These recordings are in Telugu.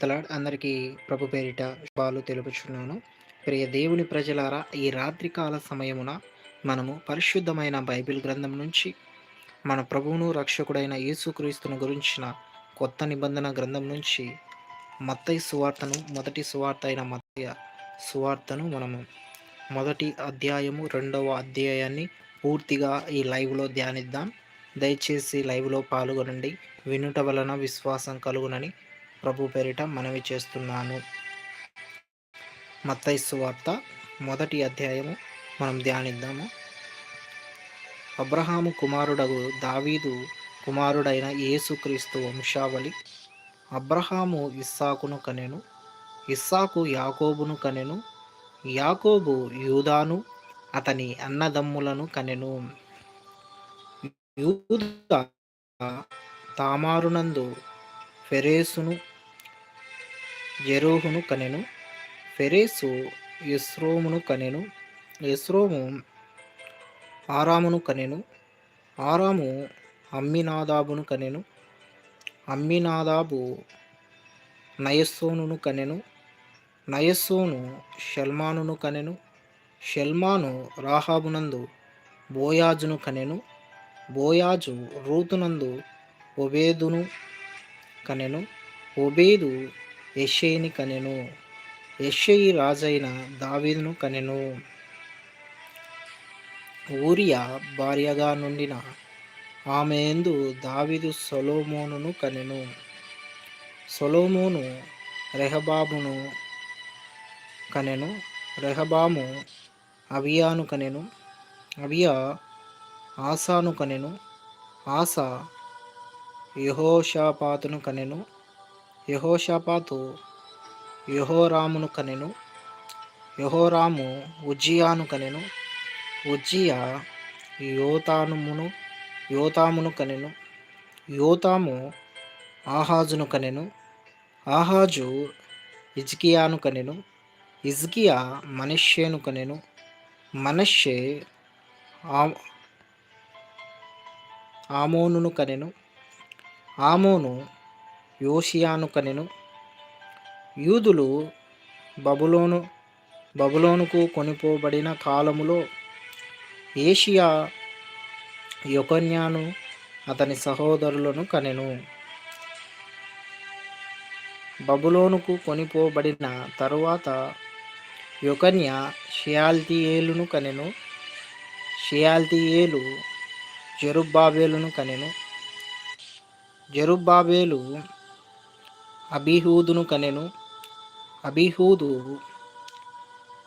తలాడ్ అందరికీ ప్రభు పేరిట శుభాలు తెలుపుచున్నాను. ప్రియ దేవుని ప్రజలారా ఈ రాత్రికాల సమయమున మనము పరిశుద్ధమైన బైబిల్ గ్రంథం నుంచి మన ప్రభువును రక్షకుడైన యేసుక్రీస్తును గురించిన కొత్త నిబంధన గ్రంథం నుంచి మత్తయి సువార్తను మొదటి సువార్త అయిన మత్తయ సువార్తను మనము మొదటి అధ్యాయము రెండవ అధ్యాయాన్ని పూర్తిగా ఈ లైవ్లో ధ్యానిద్దాం. దయచేసి లైవ్లో పాల్గొనండి. వినుట వలన విశ్వాసం కలుగునని ప్రభు పేరిట మనవి చేస్తున్నాను. మత్తైసు వార్త మొదటి అధ్యాయము మనం ధ్యానిద్దాము. అబ్రహాము కుమారుడగు దావీదు కుమారుడైన యేసుక్రీస్తు వంశావళి. అబ్రహాము ఇస్సాకును కనెను ఇస్సాకు యాకోబును కనెను యాకోబు యూదాను అతని అన్నదమ్ములను కనెను. యూదా తామారునందు ఫెరేసును జెరోహును కనెను ఫెరేసు ఎస్రోమును కనెను ఎస్రోము ఆరామును కనెను ఆరాము అమ్మినాదాబును కనెను అమ్మినాదాబు నయస్సోనును కనెను నయస్సోను షల్మానును కనెను షల్మాను రాహాబునందు బోయాజును కనెను బోయాజు రూతునందు ఒబేదును కనెను ఒబేదు యషేని కనెను. యషయి రాజైన దావీదును కనెను. ఊరియా భార్యగా నుండిన ఆమె ఎందు దావీదు సొలోమోనును కనెను. సొలోమోను రెహబాబును కనెను. రెహబాము అవియాను కనెను. అవియా ఆసాను కనెను. ఆసా యహోషాపాతును కనెను. యహోషాపాతు యహోరామును కనెను. యహోరాము ఉజ్జియాను కనెను. ఉజ్జియా యోతానుమును యోతామును కనెను. యోతాము ఆహాజును కనెను. ఆహాజు ఇజ్కియాను కనెను. ఇజ్కియా మనష్యేను కనెను. మనష్యే ఆమోనును కనెను. ఆమోను యోషియాను కనెను యూదులు బబులోను బబులోనుకు కొనిపోబడిన కాలములో ఏషియా యొకన్యాను అతని సహోదరులను కనెను. బబులోనుకు కొనిపోబడిన తరువాత యొకన్య షియాల్తియేలును కనెను. షియాల్తియేలు జరుబ్బాబేలును కనెను. జరుబ్బాబేలు అబిహూదును కనెను అబిహూదు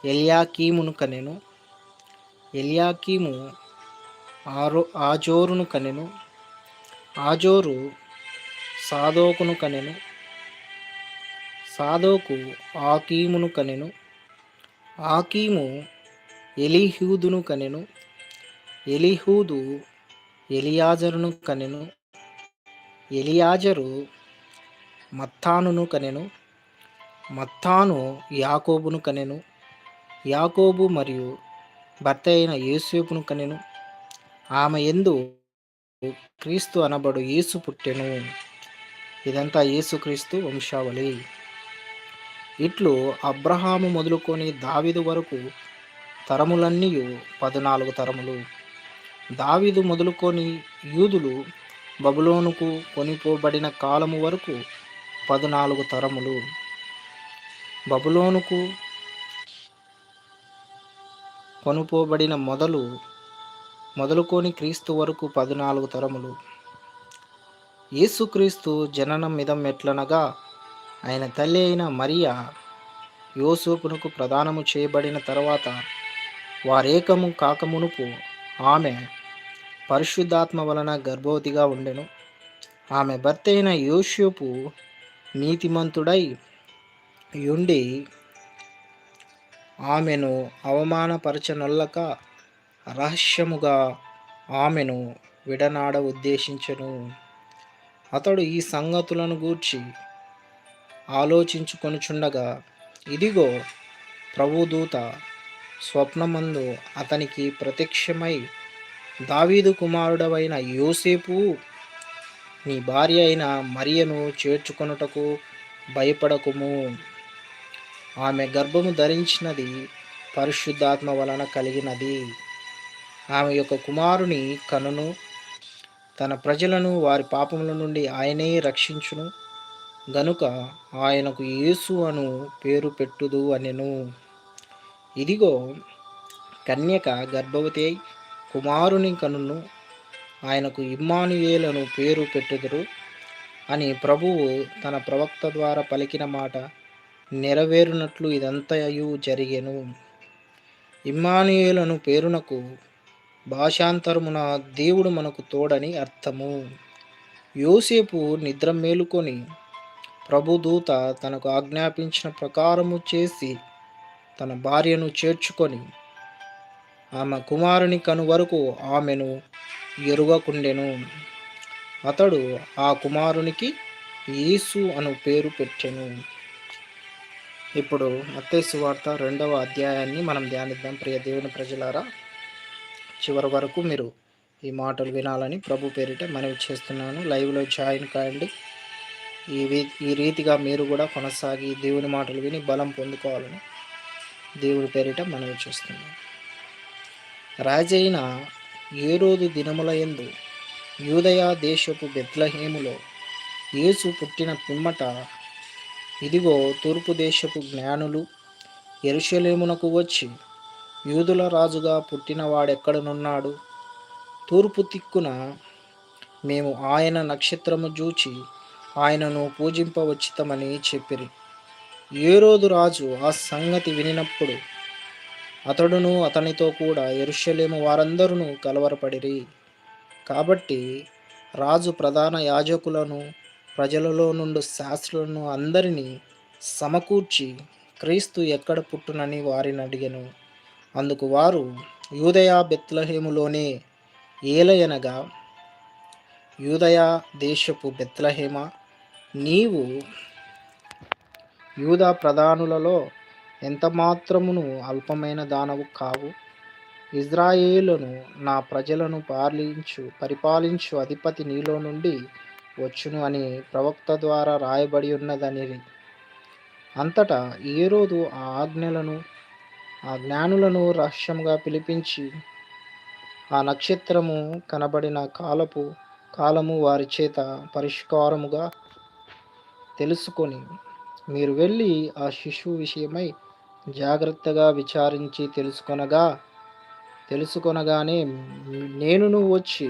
ఎల్యాకీమును కనెను ఎల్యాకీము ఆరో ఆజోరును కనెను ఆజోరు సాదోకును కనెను సాదోకు ఆకీమును కనెను ఆకీము ఎలిహూదును కనెను ఎలిహూదు ఎలియాజరును కనెను ఎలియాజరు మత్తానును కనెను మత్తాను యాకోబును కనెను యాకోబు మరియు భర్త అయిన యేసేపును కనెను. ఆమె ఎందు క్రీస్తు అనబడు యేసు పుట్టెను. ఇదంతా యేసుక్రీస్తు వంశావళి. ఇట్లు అబ్రహాము మొదలుకొని దావిదు వరకు తరములన్నీ పద్నాలుగు తరములు. దావిదు మొదలుకొని యూదులు బబులోనుకు కొనిపోబడిన కాలము వరకు పద్నాలుగు తరములు. బబులోనుకు కొనుపోబడిన మొదలు మొదలుకొని క్రీస్తు వరకు పద్నాలుగు తరములు. యేసుక్రీస్తు జననం మిదం ఎట్లనగా ఆయన తల్లి అయిన మరియా యోసూపునకు ప్రదానము చేయబడిన తర్వాత వారేకము కాకమునుపు ఆమె పరిశుద్ధాత్మ వలన గర్భవతిగా ఉండెను. ఆమె భర్త అయిన యోషోపు నీతిమంతుడై యుండి ఆమెను అవమానపరచనొల్లక రహస్యముగా ఆమెను విడనాడ ఉద్దేశించను. అతడు ఈ సంగతులను గూర్చి ఆలోచించుకొనుచుండగా ఇదిగో ప్రభుదూత స్వప్నమందు అతనికి ప్రత్యక్షమై దావీదు కుమారుడవైన యోసేపు నీ భార్య అయిన మరియను చేర్చుకొనుటకు భయపడకుము. ఆమె గర్భము ధరించినది పరిశుద్ధాత్మ వలన కలిగినది. ఆమె యొక్క కుమారుని కనును. తన ప్రజలను వారి పాపముల నుండి ఆయనే రక్షించును. గనుక ఆయనకు యేసు అను పేరు పెట్టుదు అనెను. ఇదిగో కన్యక గర్భవతి అయి కుమారుని కనును. ఆయనకు ఇమ్మానుయేలను పేరు పెట్టుదురు అని ప్రభువు తన ప్రవక్త ద్వారా పలికిన మాట నెరవేరునట్లు ఇదంతయు జరిగెను. ఇమ్మానుయేలను పేరునకు భాషాంతరమున దేవుడు మనకు తోడని అర్థము. యోసేపు నిద్ర మేలుకొని ప్రభుదూత తనకు ఆజ్ఞాపించిన ప్రకారము చేసి తన భార్యను చేర్చుకొని ఆమె కుమారుని కను వరకు ఆమెను ఎరుగకుండెను. అతడు ఆ కుమారునికి యేసు అను పేరు పెట్టెను. ఇప్పుడు మత్తేసు వార్త రెండవ అధ్యాయాన్ని మనం ధ్యానిద్దాం. ప్రియ దేవుని ప్రజలారా చివరి వరకు మీరు ఈ మాటలు వినాలని ప్రభు పేరిట మనవి చేస్తున్నాను. లైవ్లో జాయిన్ కాయండి. ఈ ఈ రీతిగా మీరు కూడా కొనసాగి దేవుని మాటలు విని బలం పొందుకోవాలని దేవుడి పేరిట మనవి చేస్తున్నాను. రాజైన ఏ రోజు దినముల యూదయా దేశపు బెత్లహేములో యేసు పుట్టిన పిమ్మట ఇదిగో తూర్పు దేశపు జ్ఞానులు ఎరుషలేమునకు వచ్చి యూదుల రాజుగా పుట్టినవాడెక్కడనున్నాడు తూర్పు తిక్కున మేము ఆయన నక్షత్రము చూచి ఆయనను పూజింపవచ్చితమని చెప్పిరి. ఏ రోజు రాజు ఆ సంగతి వినినప్పుడు అతడును అతనితో కూడా ఎరుషలేము వారందరూ కలవరపడిరి. కాబట్టి రాజు ప్రధాన యాజకులను ప్రజలలో నుండి శాస్త్రులను అందరినీ సమకూర్చి క్రీస్తు ఎక్కడ పుట్టునని వారిని అడిగను. అందుకు వారు యూదయా బెత్లహేములోనే ఏలయనగా యూదయా దేశపు బెత్లహేమ నీవు యూదా ప్రధానులలో ఎంత మాత్రమును అల్పమైన దానవు కావు? ఇజ్రాయేలును నా ప్రజలను పాలించు పరిపాలించు అధిపతి నీలో నుండి వచ్చును అని ప్రవక్త ద్వారా రాయబడి ఉన్నదని అంతటా ఏ రోజు ఆ ఆజ్ఞలను ఆ జ్ఞానులను రహస్యంగా పిలిపించి ఆ నక్షత్రము కనబడిన కాలపు కాలము వారి చేత పరిష్కారముగా తెలుసుకొని మీరు వెళ్ళి ఆ శిశువు విషయమై జాగ్రత్తగా విచారించి తెలుసుకొనగా తెలుసుకొనగానే నేను నువ్వు వచ్చి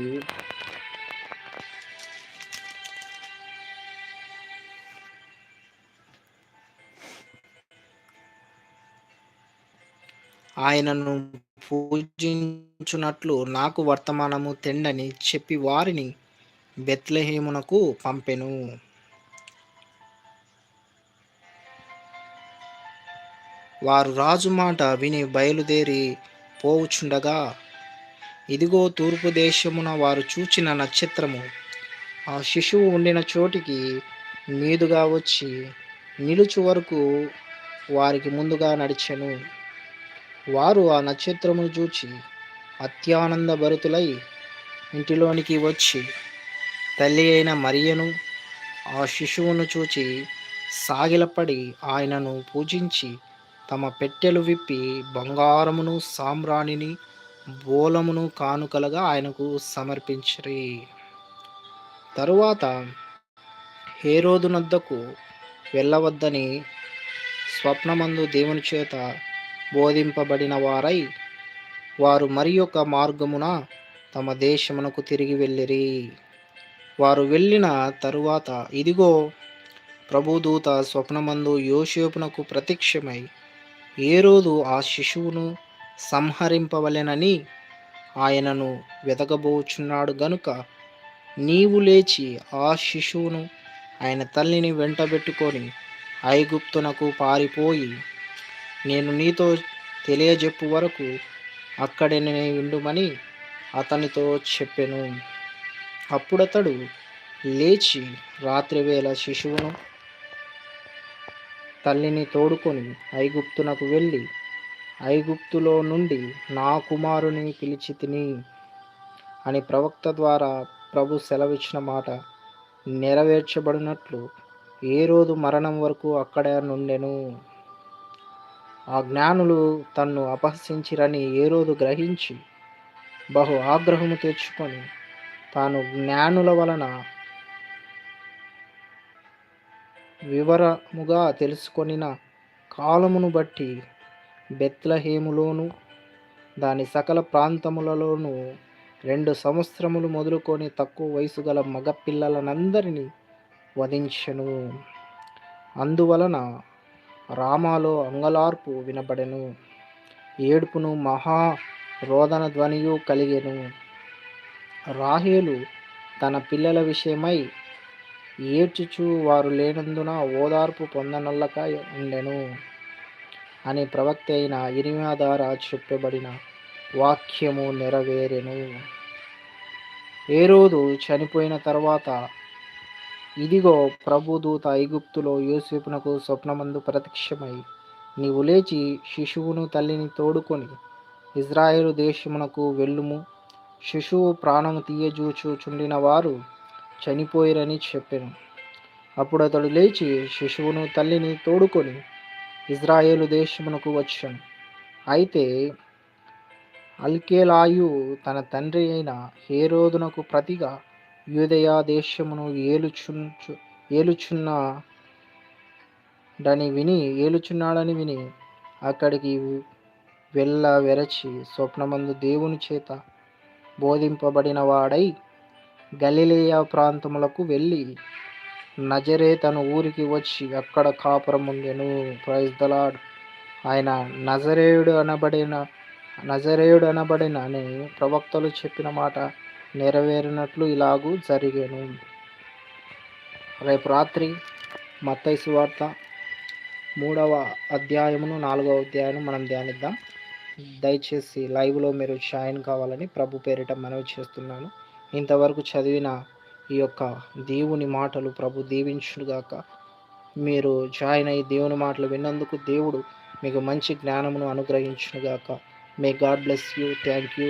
ఆయనను పూజించున్నట్లు నాకు వర్తమానము తెండని చెప్పి వారిని బెత్లహేమునకు పంపెను. వారు రాజు మాట విని బయలుదేరి పోవుచుండగా ఇదిగో తూర్పు దేశమున వారు చూచిన నక్షత్రము. ఆ శిశువు ఉండిన చోటికి మీదుగా వచ్చి నిలుచు వరకు వారికి ముందుగా నడిచెను. వారు ఆ నక్షత్రమును చూచి అత్యానంద భరితులై ఇంటిలోనికి వచ్చి తల్లి అయిన మరియను ఆ శిశువును చూచి సాగిలపడి ఆయనను పూజించి తమ పెట్టెలు విప్పి బంగారమును సామ్రాణిని బోలమును కానుకలుగా ఆయనకు సమర్పించరి. తరువాత హేరోదునద్దకు వెళ్ళవద్దని స్వప్నమందు దేవుని చేత బోధింపబడిన వారై వారు మరి యొక్క మార్గమున తమ దేశమునకు తిరిగి వెళ్ళిరి. వారు వెళ్ళిన తరువాత ఇదిగో ప్రభుదూత స్వప్నమందు యోషేపునకు ప్రత్యక్షమై ఏ రోజు ఆ శిశువును సంహరింపవలెనని ఆయనను వెతకబోచున్నాడు గనుక నీవు లేచి ఆ శిశువును ఆయన తల్లిని వెంటబెట్టుకొని ఐగుప్తునకు పారిపోయి నేను నీతో తెలియజెప్పు వరకు అక్కడనే ఉండుమని అతనితో చెప్పెను. అప్పుడతడు లేచి రాత్రివేళ శిశువును తల్లిని తోడుకొని ఐగుప్తునకు వెళ్ళి ఐగుప్తులో నుండి నా కుమారుని పిలిచి తిని అని ప్రవక్త ద్వారా ప్రభు సెలవిచ్చిన మాట నెరవేర్చబడినట్లు ఏ రోజు మరణం వరకు అక్కడే నుండెను. ఆ జ్ఞానులు తన్ను అపహసించిరని ఏ రోజు గ్రహించి బహు ఆగ్రహము తెచ్చుకొని తాను జ్ఞానుల వలన వివరముగా తెలుసుకొనిన కాలమును బట్టి బెత్లహేములోను దాని సకల ప్రాంతములలోనూ రెండు సంవత్సరములు మొదలుకొని తక్కువ వయసు గల మగపిల్లలనందరినీ వధించెను. అందువలన రామాలో అంగలార్పు వినబడెను. ఏడుపును మహా రోదన ధ్వనియు కలిగెను. రాహేలు తన పిల్లల విషయమై ఏడ్చుచు వారు లేనందున ఓదార్పు పొందనల్లక ఉండెను అని ప్రవక్త అయిన ఇరిమా ద్వారా చెప్పబడిన వాక్యము నెరవేరెను. ఏ రోజు చనిపోయిన తర్వాత ఇదిగో ప్రభుదూత ఐగుప్తులో యోసేపునకు స్వప్నమందు ప్రత్యక్షమై నీవు లేచి శిశువును తల్లిని తోడుకొని ఇజ్రాయేలు దేశమునకు వెళ్ళుము. శిశువు ప్రాణము తీయజూచుచుండిన వారు చనిపోయిరని చెప్పాను. అప్పుడు అతడు లేచి శిశువును తల్లిని తోడుకొని ఇజ్రాయేలు దేశమునకు వచ్చాను. అయితే అల్కేలాయు తన తండ్రి అయిన హేరోదునకు ప్రతిగా యూదయా దేశమును ఏలుచుంచు ఏలుచున్నాడని విని ఏలుచున్నాడని విని అక్కడికి వెళ్ళ వెరచి స్వప్నమందు దేవుని చేత బోధింపబడిన వాడై గలిలియా ప్రాంతములకు వెళ్ళి నజరే తన ఊరికి వచ్చి అక్కడ కాపురం ఉండెను ప్రైజ్ దలాడ్ ఆయన నజరేయుడు అనబడిన నజరేయుడు అనబడిన అని ప్రవక్తలు చెప్పిన మాట నెరవేరినట్లు ఇలాగూ జరిగాను. రేపు రాత్రి మత్తైసు వార్త మూడవ అధ్యాయమును నాలుగవ అధ్యాయము మనం ధ్యానిద్దాం. దయచేసి లైవ్లో మీరు షాయిన్ కావాలని ప్రభు పేరిట మనవి చేస్తున్నాను. ఇంతవరకు చదివిన ఈ యొక్క దేవుని మాటలు ప్రభు దీవించుగాక మీరు జాయిన్ అయ్యి దేవుని మాటలు విన్నందుకు దేవుడు మీకు మంచి జ్ఞానమును అనుగ్రహించుగాక may God bless you thank you